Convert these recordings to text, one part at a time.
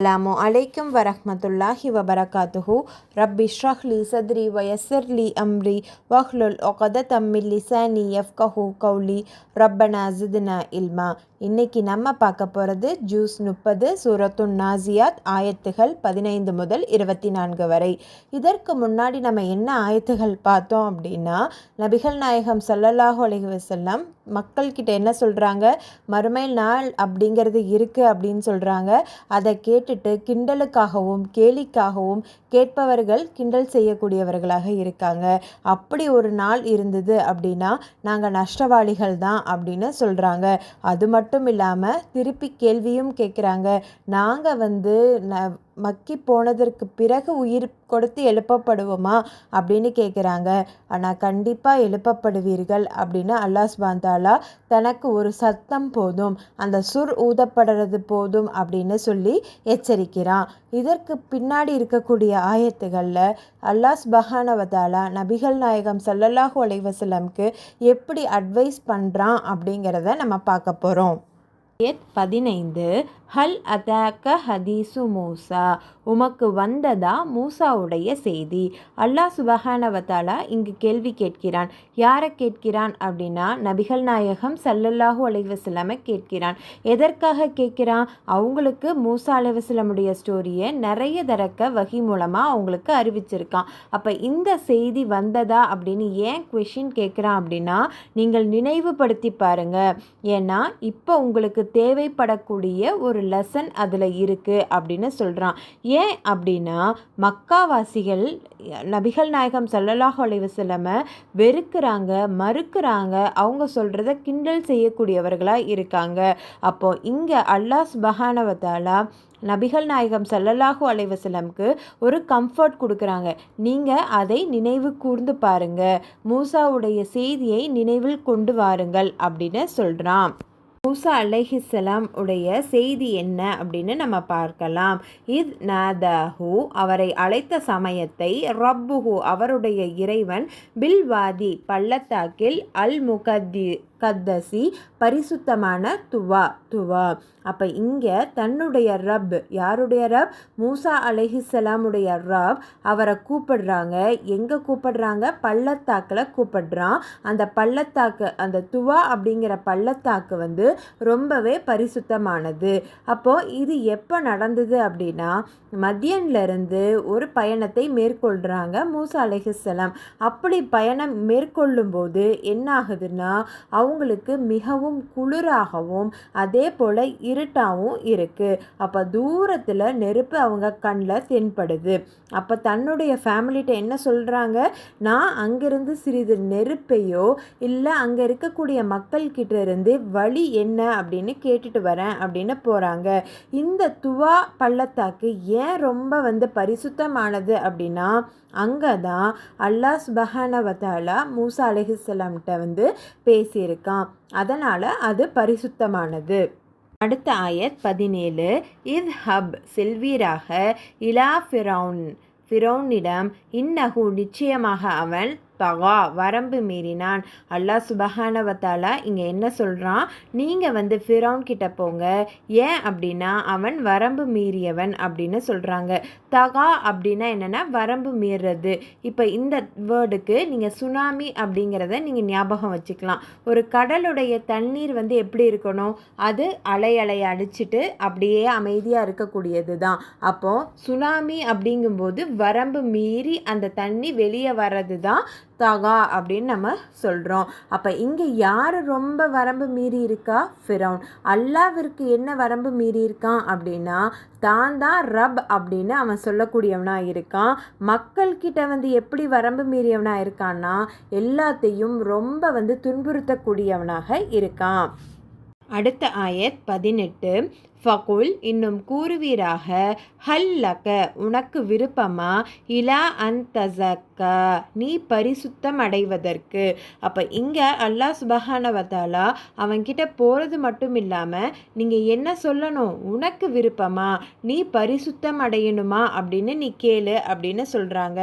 அஸ்ஸலாமு அலைக்கும் வரஹமத்துல்லாஹி வபரகாத்துஹு ரப்பி ஷஹ்லி சத்ரி வயசர்லி அம்ரி வஹ்லுல் ஒகத மின் லிசானி எஃப்கஹு கௌலி ரப்பனா ஜிதுனா இல்மா இன்னைக்கு நம்ம பார்க்க போகிறது ஜூஸ் முப்பது சூரத்துன் நாசியாத் ஆயத்துகள் பதினைந்து முதல் இருபத்தி நான்கு வரை இதற்கு முன்னாடி நம்ம என்ன ஆயத்துகள் பார்த்தோம் அப்படின்னா நபிகள் நாயகம் சல்லல்லாஹு அலைஹி வஸல்லம் மக்கள்கிட்ட என்ன சொல்கிறாங்க மறுமை நாள் அப்படிங்கிறது இருக்குது அப்படின்னு சொல்கிறாங்க அதை கேட்டுட்டு கிண்டலுக்காகவும் கேலிக்காகவும் கேட்பவர்கள் கிண்டல் செய்யக்கூடியவர்களாக இருக்காங்க. அப்படி ஒரு நாள் இருந்தது அப்படின்னா நாங்கள் நஷ்டவாளிகள் தான் அப்படின்னு சொல்கிறாங்க அது மட்டும் இல்லாமல் திருப்பி கேள்வியும் கேட்குறாங்க நாங்கள் வந்து ந மக்கி போனதற்கு பிறகு உயிர் கொடுத்து எழுப்பப்படுவோமா அப்படின்னு கேட்குறாங்க ஆனால் கண்டிப்பாக எழுப்பப்படுவீர்கள் அப்படின்னு அல்லாஹ் சுபாந்தாலா தனக்கு ஒரு சத்தம் போதும் அந்த சுர் ஊதப்படுறது போதும் அப்படின்னு சொல்லி எச்சரிக்கிறான். இதற்கு பின்னாடி இருக்கக்கூடிய ஆயத்துகளில் அல்லாஹ் சுபஹானவதாலா நபிகள் நாயகம் சல்லல்லாஹு அலைவசலம்க்கு எப்படி அட்வைஸ் பண்ணுறான் அப்படிங்கிறத நம்ம பார்க்க போகிறோம் பதினைந்து ஹல் அதாக்க ஹதீசு மூசா. உமக்கு வந்ததா மூசாவுடைய செய்தி. அல்லாஹ் சுபஹானவத்தாலா இங்கு கேள்வி கேட்கிறான். யாரை கேட்கிறான் அப்படின்னா நபிகள் நாயகம் சல்லல்லாஹூ அலைவசலமை கேட்கிறான். எதற்காக கேட்கிறான்? அவங்களுக்கு மூசா அலைவசலமுடைய ஸ்டோரியை நிறைய தரக்க வகி மூலமாக அவங்களுக்கு அறிவிச்சிருக்கான். அப்போ இந்த செய்தி வந்ததா அப்படின்னு ஏன் கொஷின் கேட்குறான் அப்படின்னா நீங்கள் நினைவுபடுத்தி பாருங்கள் ஏன்னா இப்போ உங்களுக்கு தேவைப்படக்கூடிய ஒரு லெசன் அதில் இருக்குது அப்படின்னு சொல்கிறான் ஏன் அப்படின்னா மக்காவாசிகள் நபிகள் நாயகம் சல்லல்லாஹ் அலைவசல்லம வெறுக்கிறாங்க மறுக்கிறாங்க அவங்க சொல்கிறத கிண்டல் செய்யக்கூடியவர்களாக இருக்காங்க. அப்போ இங்கே அல்லாஹ் சுபஹானவத்தாலா நபிகள் நாயகம் சல்லல்லாஹூ அலைவசலம்க்கு ஒரு கம்ஃபர்ட் கொடுக்குறாங்க. நீங்கள் அதை நினைவு கூர்ந்து பாருங்கள் மூசாவுடைய செய்தியை நினைவில் கொண்டு வாருங்கள் அப்படின்னு சொல்கிறான் மூசா அலைஹிஸ்ஸலாம் உடைய செய்தி என்ன அப்படின்னு நம்ம பார்க்கலாம். இத் நாதஹு அவரை அழைத்த சமயத்தை ரப்புஹு அவருடைய இறைவன் பில்வாதி பள்ளத்தாக்கில் அல் முகத்தி கத்தசி பரிசுத்தமான துவா துவா. அப்போ இங்கே தன்னுடைய ரப் யாருடைய ரப்? மூசா அலைஹிஸ்ஸலாமுடைய ரப் அவரை கூப்பிடுறாங்க. எங்கே கூப்பிடுறாங்க? பள்ளத்தாக்கில் கூப்பிடுறான். அந்த பள்ளத்தாக்கு அந்த துவா அப்படிங்கிற பள்ளத்தாக்கு வந்து ரொம்பவே பரிசுத்தமானது. அப்போது இது எப்போ நடந்தது அப்படின்னா மதியன்லேருந்து ஒரு பயணத்தை மேற்கொள்கிறாங்க மூசா அலைஹிஸ்ஸலாம். அப்படி பயணம் மேற்கொள்ளும்போது என்ன ஆகுதுன்னா அவங்களுக்கு மிகவும் குளிராகவும் அதே போல் இருட்டாகவும் இருக்குது அப்போ தூரத்தில் நெருப்பு அவங்க கண்ணில் தென்படுது. அப்போ தன்னுடைய ஃபேமிலிகிட்ட என்ன சொல்கிறாங்க நான் அங்கேருந்து சிறிது நெருப்பையோ இல்லை அங்கே இருக்கக்கூடிய மக்கள்கிட்ட இருந்து வழி என்ன அப்படின்னு கேட்டுட்டு வரேன் அப்படின்னு போகிறாங்க இந்த துவா பள்ளத்தாக்கு ஏன் ரொம்ப வந்து பரிசுத்தமானது அப்படின்னா அங்கே தான் அல்லாஹ் சுபஹானவத்தாலா மூசா அலஹிஸ்லாம்கிட்ட வந்து பேசியிருக்கான். அதனால் அது பரிசுத்தமானது. அடுத்த ஆயத் பதினேழு. இத் ஹப் செல்வீராக இலா ஃபிரௌன் ஃபிரௌனிடம் இன்னகு நிச்சயமாக அவன் தகா வரம்பு மீறினான். அல்லாஹ் சுபஹானவத்தாலா இங்கே என்ன சொல்கிறான் நீங்கள் வந்து ஃபிரோன் கிட்ட போங்க. ஏன் அப்படின்னா அவன் வரம்பு மீறியவன் அப்படின்னு சொல்கிறாங்க தகா அப்படின்னா என்னென்னா வரம்பு மீறுறது. இப்போ இந்த வேர்டுக்கு நீங்கள் சுனாமி அப்படிங்கிறத நீங்கள் ஞாபகம் வச்சுக்கலாம். ஒரு கடலுடைய தண்ணீர் வந்து எப்படி இருக்கணும்? அது அலை அலை அடிச்சுட்டு அப்படியே அமைதியாக இருக்கக்கூடியது தான் அப்போது சுனாமி அப்படிங்கும்போது வரம்பு மீறி அந்த தண்ணி வெளியே வர்றது தான் தகா அப்படின்னு நம்ம சொல்கிறோம் அப்போ இங்கே யார் ரொம்ப வரம்பு மீறி இருக்கா? ஃபிரௌன். அல்லாவிற்கு என்ன வரம்பு மீறி இருக்கான் அப்படின்னா தான் தான் ரப் அப்படின்னு அவன் சொல்லக்கூடியவனாக இருக்கான். மக்கள்கிட்ட வந்து எப்படி வரம்பு மீறியவனாக இருக்கான்னா எல்லாத்தையும் ரொம்ப வந்து துன்புறுத்தக்கூடியவனாக இருக்கான். அடுத்த ஆயத் பதினெட்டு. ஃபகுல் இன்னும் கூறுவீராக ஹல்லக உனக்கு விருப்பமா? இலா அந்தசக்க நீ பரிசுத்தம் அடைவதற்கு அப்போ இங்கே அல்லாஹ் சுபஹானவத்தாலா அவன்கிட்ட போகிறது மட்டும் இல்லாமல் நீங்கள் என்ன சொல்லணும்? உனக்கு விருப்பமா? நீ பரிசுத்தம் அடையணுமா அப்படின்னு நீ கேளு அப்படின்னு சொல்கிறாங்க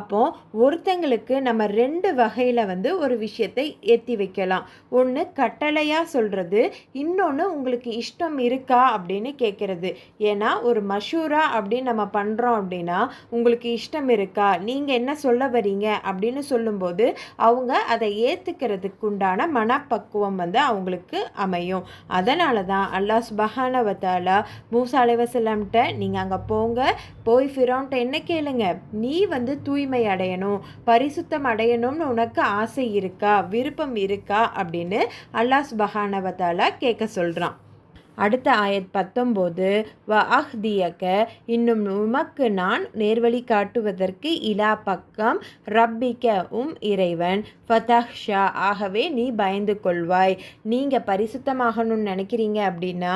அப்போ ஒருத்தங்களுக்கு நம்ம ரெண்டு வகையில் வந்து ஒரு விஷயத்தை ஏற்றி வைக்கலாம். ஒன்று கட்டளையாக சொல்கிறது இன்னொன்று உங்களுக்கு இஷ்டம் இருக்கா அப்படின்னு கேட்குறது ஏன்னா ஒரு மஷூரா அப்படின்னு நம்ம பண்ணுறோம் அப்படின்னா உங்களுக்கு இஷ்டம் இருக்கா? நீங்கள் என்ன சொல்ல வரீங்க? அப்படின்னு சொல்லும்போது அவங்க அதை ஏற்றுக்கிறதுக்கு உண்டான மனப்பக்குவம் வந்து அவங்களுக்கு அமையும். அதனால தான் அல்லாஹ் சுபஹானவத்தாலா மூசா அலைவசல்லம்கிட்ட நீங்கள் அங்கே போங்க. போய் ஃபிரோன்ட்ட என்ன கேளுங்க? நீ வந்து தூய்மை அடையணும். பரிசுத்தம் அடையணும்னு உனக்கு ஆசை இருக்கா? விருப்பம் இருக்கா? அப்படின்னு அல்லாஹ் சுபஹானவத்தாலா கேட்க சொல்கிறான் அடுத்த ஆயத் பத்தொம்போது வ அஹ்தியக்க இன்னும் உமக்கு நான் நேர்வழி காட்டுவதற்கு இலா பக்கம் ரப்பிக்க உம் இறைவன். ஃபதஹ்ஷா ஆகவே நீ பயந்து கொள்வாய். நீங்கள் பரிசுத்தமாகணும்னு நினைக்கிறீங்க அப்படின்னா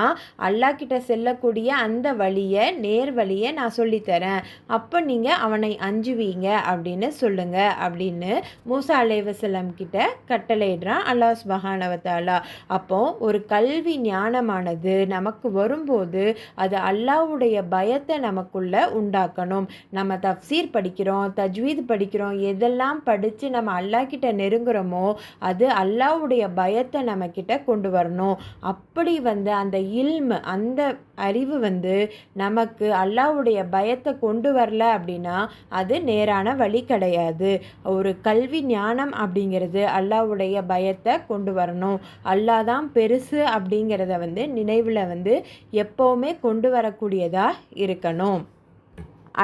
அல்லாஹ் கிட்ட செல்லக்கூடிய அந்த வழியை நேர் வழியை நான் சொல்லித்தரேன். அப்போ நீங்கள் அவனை அஞ்சுவீங்க அப்படின்னு சொல்லுங்க அப்படின்னு மூசா அலைவசலம் கிட்ட கட்டளையிடுறான் அல்லாஹ் சுபஹானவத்தாலா அப்போ ஒரு கல்வி ஞானமானது நமக்கு வரும்போது அது அல்லாஹ்வுடைய பயத்தை நமக்குள்ள உண்டாக்கணும். நம்ம தப்சீர் படிக்கிறோம் தஜ்வீத் படிக்கிறோம் எதெல்லாம் படித்து நம்ம அல்லாஹ் கிட்ட நெருங்குறோமோ அது அல்லாஹ்வுடைய பயத்தை நம்ம கிட்ட கொண்டு வரணும். அப்படி வந்து அந்த இல்மு அந்த அறிவு வந்து நமக்கு அல்லாவுடைய பயத்தை கொண்டு வரல அப்படின்னா அது நேரான வழி கிடையாது. ஒரு கல்வி ஞானம் அப்படிங்கிறது அல்லாஹ்வுடைய பயத்தை கொண்டு வரணும். அல்லாஹ் தான் பெருசு அப்படிங்கிறத வந்து நினைவில் வந்து எப்போவுமே கொண்டு வரக்கூடியதாக இருக்கணும்.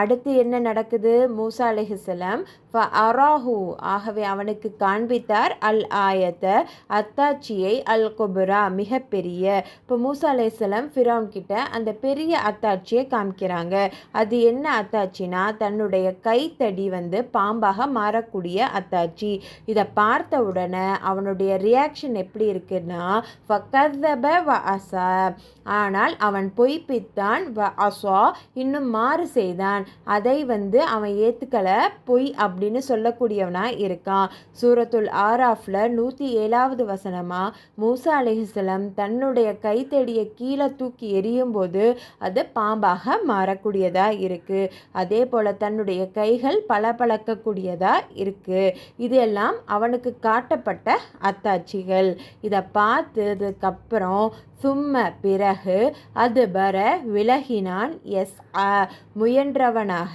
அடுத்து என்ன நடக்குது? மூசா அலிஹிஸ்லாம் ஃப அராஹு. ஆகவே அவனுக்கு காண்பித்தார் அல் ஆயத்த அத்தாட்சியை அல் குபுரா மிகப்பெரிய. இப்போ மூசா அலிஸ்லாம் ஃபிரௌன் கிட்ட அந்த பெரிய அத்தாட்சியை காமிக்கிறாங்க. அது என்ன அத்தாட்சினா தன்னுடைய கைத்தடி வந்து பாம்பாக மாறக்கூடிய அத்தாட்சி. இதை பார்த்த உடனே அவனுடைய ரியாக்ஷன் எப்படி இருக்குன்னா ஃபகதப வ அசா ஆனால் அவன் பொய்ப்பித்தான் வ அசா இன்னும் மாறு செய்தான். அதை வந்து அவன் ஏற்றுக்கலை பொய் அப்படின்னு சொல்லக்கூடியவனாக இருக்கான். சூரத்துல் ஆராஃபில் நூற்றி ஏழாவது வசனமாக மூசா அலிஹிஸ்லம் தன்னுடைய கைத்தடியை கீழே தூக்கி எரியும் போது அது பாம்பாக மாறக்கூடியதாக இருக்குது அதே போல் தன்னுடைய கைகள் பளபளக்கக்கூடியதாக இருக்குது இது எல்லாம் அவனுக்கு காட்டப்பட்ட அத்தாட்சிகள். இதை பார்த்ததுக்கப்புறம் சும்ம பிறகு அது பர விலகினான் எஸ் அ முயன்றவனாக.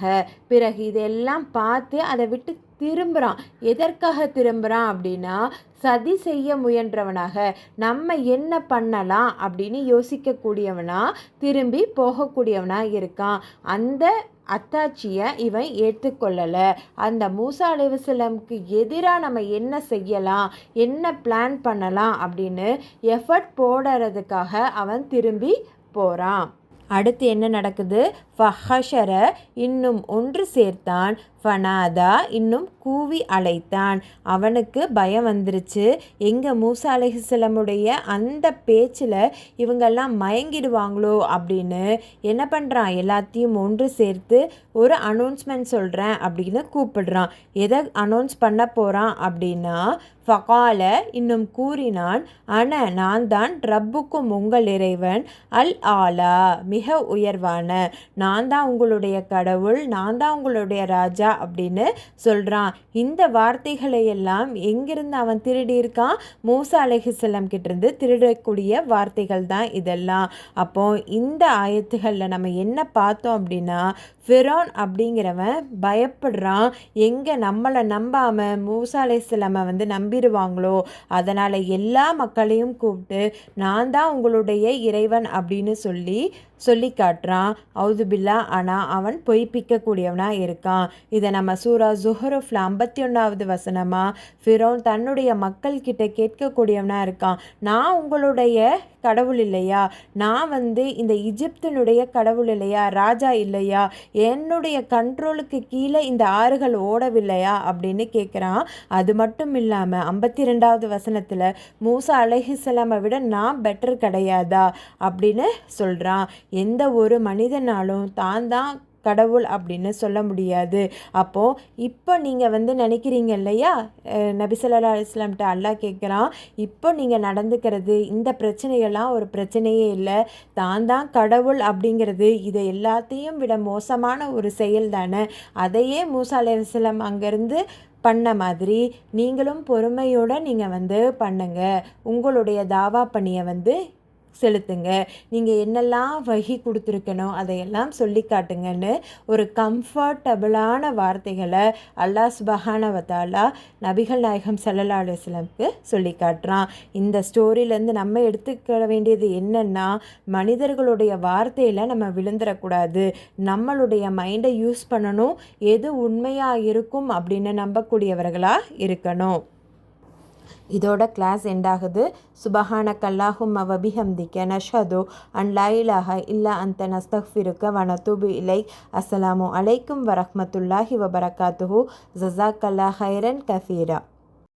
பிறகு இதெல்லாம் பார்த்து அதை விட்டு திரும்புகிறான் எதற்காக திரும்புகிறான் அப்படின்னா சதி செய்ய முயன்றவனாக. நம்ம என்ன பண்ணலாம் அப்படின்னு யோசிக்கக்கூடியவனா திரும்பி போகக்கூடியவனாக இருக்கான். அந்த அத்தாட்சியை இவன் ஏற்றுக்கொள்ளலை. அந்த மூசா அலைவசலமுக்கு எதிராக நம்ம என்ன செய்யலாம் என்ன பிளான் பண்ணலாம் அப்படின்னு எஃபர்ட் போடுறதுக்காக அவன் திரும்பி போகிறான் அடுத்து என்ன நடக்குது? ஃபஹஷரை இன்னும் ஒன்று சேர்த்தான். ஃபனாதா இன்னும் கூவி அழைத்தான். அவனுக்கு பயம் வந்துருச்சு. எங்கள் மூசா அலைஹிஸ்லமுடைய அந்த பேச்சில் இவங்கெல்லாம் மயங்கிடுவாங்களோ அப்படின்னு என்ன பண்ணுறான் எல்லாத்தையும் ஒன்று சேர்த்து ஒரு அனௌன்ஸ்மெண்ட் சொல்கிறேன் அப்படின்னு கூப்பிடுறான். எதை அனௌன்ஸ் பண்ண போகிறான் அப்படின்னா ஃபகால இன்னும் கூறினான் அன நான் தான் ரப்புக்கும் உங்கள் இறைவன் அல் ஆலா மிக உயர்வான. நான் தான் உங்களுடைய கடவுள் நான் தான் உங்களுடைய ராஜா அப்படின்னு சொல்கிறான் இந்த வார்த்தைகளை எல்லாம் எங்கிருந்து அவன் திருடியிருக்கான் மூசா அலைஹிஸ்லாம் கிட்டேருந்து திருடக்கூடிய வார்த்தைகள் தான் இதெல்லாம். அப்போ இந்த ஆயத்துகளில் நம்ம என்ன பார்த்தோம் அப்படின்னா ஃபிரோன் அப்படிங்கிறவன் பயப்படுறான். எங்கே நம்மளை நம்பாமல் மூசா அலைஹிஸ்லாமை வந்து நம்பிடுவாங்களோ? அதனால் எல்லா மக்களையும் கூப்பிட்டு நான் தான் உங்களுடைய இறைவன் அப்படின்னு சொல்லி சொல்லி காட்டுறான். அவுதுபில்லா ஆனால் அவன் பொய்ப்பிக்கக்கூடியவனாக இருக்கான். இதை நம்ம சூரா ஜுஹருஃப்ல ஐம்பத்தி ஒன்றாவது வசனமாக ஃபிரோன் தன்னுடைய மக்கள் கிட்ட கேட்கக்கூடியவனாக இருக்கான். நான் உங்களுடைய கடவுள் இல்லையா? நான் வந்து இந்த இஜிப்தினுடைய கடவுள் இல்லையா? ராஜா இல்லையா? என்னுடைய கண்ட்ரோலுக்கு கீழே இந்த ஆறுகள் ஓடவில்லையா? அப்படின்னு கேட்குறான் அது மட்டும் இல்லாமல் ஐம்பத்தி ரெண்டாவது வசனத்தில் மூசா அலைஹிஸ்லாமை விட நான் பெட்டர் கிடையாதா? அப்படின்னு சொல்கிறான் எந்த ஒரு மனிதனாலும் தான் தான் கடவுள் அப்படின்னு சொல்ல முடியாது. அப்போது இப்போ நீங்கள் வந்து நினைக்கிறீங்க இல்லையா? நபிசல்லா இஸ்லாம்கிட்ட அல்லாஹ் கேட்குறான் இப்போ நீங்கள் நடந்துக்கிறது இந்த பிரச்சனையெல்லாம் ஒரு பிரச்சனையே இல்லை. தான் தான் கடவுள் அப்படிங்கிறது இதை எல்லாத்தையும் விட மோசமான ஒரு செயல் தானே. அதையே மூசா அலி இஸ்லாம் அங்கேருந்து பண்ண மாதிரி நீங்களும் பொறுமையோடு நீங்கள் வந்து பண்ணுங்கள் உங்களுடைய தாவா பணியை வந்து செலுத்துங்க. நீங்கள் என்னெல்லாம் வகி கொடுத்துருக்கணும் அதையெல்லாம் சொல்லி காட்டுங்கன்னு ஒரு கம்ஃபர்டபுளான வார்த்தைகளை அல்லா சுபஹானவத்தாலா நபிகள் நாயகம் சல்லல்லா அலுவலமுக்கு சொல்லி காட்டுறான். இந்த ஸ்டோரியிலேருந்து நம்ம எடுத்துக்க வேண்டியது என்னென்னா மனிதர்களுடைய வார்த்தையில் நம்ம விழுந்துடக்கூடாது நம்மளுடைய மைண்டை யூஸ் பண்ணணும். எது உண்மையாக இருக்கும் அப்படின்னு நம்பக்கூடியவர்களாக இருக்கணும். இதோட கிளாஸ் எண்டாகுது சுபஹான கல்லாஹும் அவபிஹம்திக்க நஷது அண்ட் லாயிலாக இல்லா அந்த நஸ்தஃபிருக்க வனதுபு இலை. அஸ்ஸலாமு அலைக்கும் வரஹமத்துல்லாஹி வபரகாத்துஹு. ஜசாக்கல்லா ஹைரன் கஃபீரா.